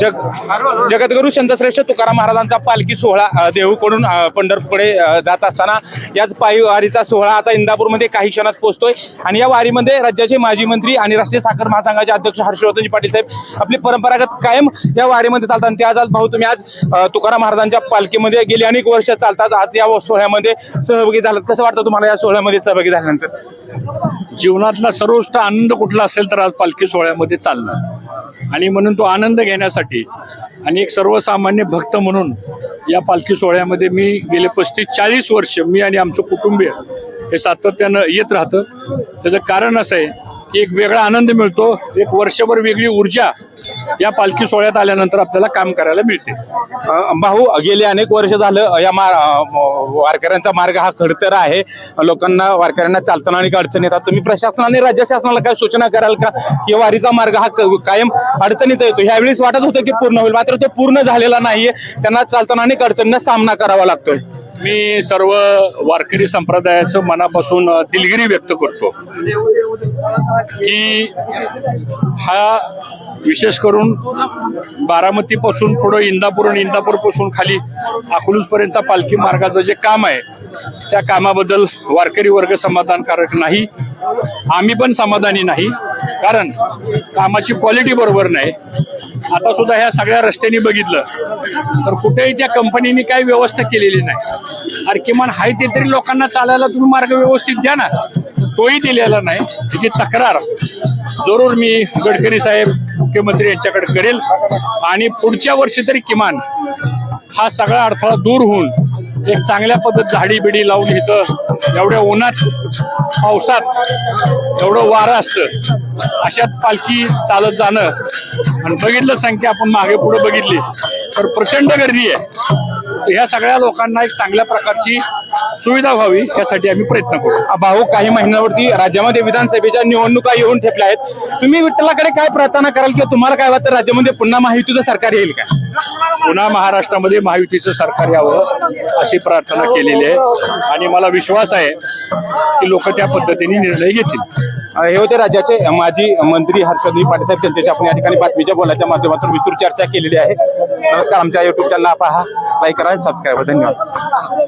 जग जगद्गुरु संतश्रेष्ठ तुकाराम महाराजांचा पालखी सोहळा देहूकडून पंढरपूरकडे जात असताना याच पायी वारीचा सोहळा आता इंदापूरमध्ये काही क्षणात पोहोचतोय. आणि या वारीमध्ये राज्याचे माजी मंत्री आणि राष्ट्रीय साखर महासंघाचे अध्यक्ष हर्षवर्धनजी पाटील साहेब आपली परंपरागत कायम या वारीमध्ये चालतात. आणि ते आज आज भाऊ तुम्ही आज तुकाराम महाराजांच्या पालखीमध्ये गेली अनेक वर्ष चालतात. आज या सोहळ्यामध्ये सहभागी झालात. कसं वाटतं तुम्हाला या सोहळ्यामध्ये सहभागी झाल्यानंतर? जीवनातला सर्वोच्च आनंद कुठला असेल तर आज पालखी सोहळ्यामध्ये चालणार आणि म्हणून तो आनंद घेण्यासाठी आणि एक सर्वसामान्य भक्त म्हणून या पालखी सोहळ्यामध्ये मी गेले पस्तीस चाळीस वर्ष मी आणि आमचं कुटुंबीय हे सातत्यानं येत राहतं. त्याचं कारण असं आहे एक वेगळा आनंद मिळतो. एक वर्षभर वेगळी ऊर्जा या पालखी सोहळ्यात आल्यानंतर आपल्याला काम करायला मिळते. भाऊ गेले अनेक वर्ष झालं या मा वारकऱ्यांचा मार्ग हा खडतर आहे. लोकांना वारकऱ्यांना चालताना अनेक अडचणी येतात. तुम्ही प्रशासनाने राज्य शासनाला काय सूचना कराल का? की वारीचा मार्ग हा क- कायम अडचणीत येतो ह्यावेळेस वाटत होतं की पूर्ण होईल. मात्र तो पूर्ण झालेला नाहीये. त्यांना चालताना अनेक अडचणींना सामना करावा लागतोय. मी सर्व वारकरी संप्रदायाचं मनापासून दिलगिरी व्यक्त करतो की हा विशेष करून बारामतीपासून पुढं इंदापूर आणि इंदापूरपासून खाली अकलूजपर्यंत पालखी मार्गाचं जे काम आहे त्या कामाबद्दल वारकरी वर्ग समाधानकारक नाही. आम्ही पण समाधानी नाही कारण कामाची क्वालिटी बरोबर नाही. आता सुद्धा ह्या सगळ्या रस्त्यांनी बघितलं. तर कुठेही त्या कंपनीने काही व्यवस्था केलेली नाही. अरे किमान हाय ते तरी लोकांना चालायला तुम्ही मार्ग व्यवस्थित द्या ना. तोही दिलेला नाही. त्याची तक्रार जरूर मी गडकरी साहेब मुख्यमंत्री यांच्याकडे करेल. आणि पुढच्या वर्षी तरी किमान हा सगळा अडथळा दूर होऊन एक चांगल्या पद्धत झाडी बिडी लावून इथं एवढ्या उन्हात पावसात एवढं वारं असतं. अशात पालखी चालत जाणं. आणि बघितलं संख्या आपण मागे पुढे बघितली. तर प्रचंड गर्दी आहे. ह्या सगळ्या लोकांना एक चांगल्या प्रकारची सुविधा व्हावी यासाठी आम्ही प्रयत्न करू. भाऊ काही महिन्यावरती राज्यामध्ये विधानसभेच्या निवडणुका येऊन ठेपल्या आहेत. तुम्ही विठ्ठलाकडे काय प्रार्थना कराल किंवा तुम्हाला काय वाटतं राज्यामध्ये पुन्हा महायुतीचं सरकार येईल का? पुन्हा महाराष्ट्रामध्ये महायुतीचं सरकार यावं अशी प्रार्थना केलेली आहे. आणि मला विश्वास आहे की लोक त्या पद्धतीने निर्णय घेतील. हे होते राज्याचे माजी मंत्री हर्षदजी पाटील साहेब. त्यांच्याशी आपण या ठिकाणी बातमीच्या बोलाच्या माध्यमातून विस्तृत चर्चा केलेली आहे. नमस्कार आमच्या युट्यूब चॅनलला पहा लाईक करा सबस्क्राईब धन्यवाद.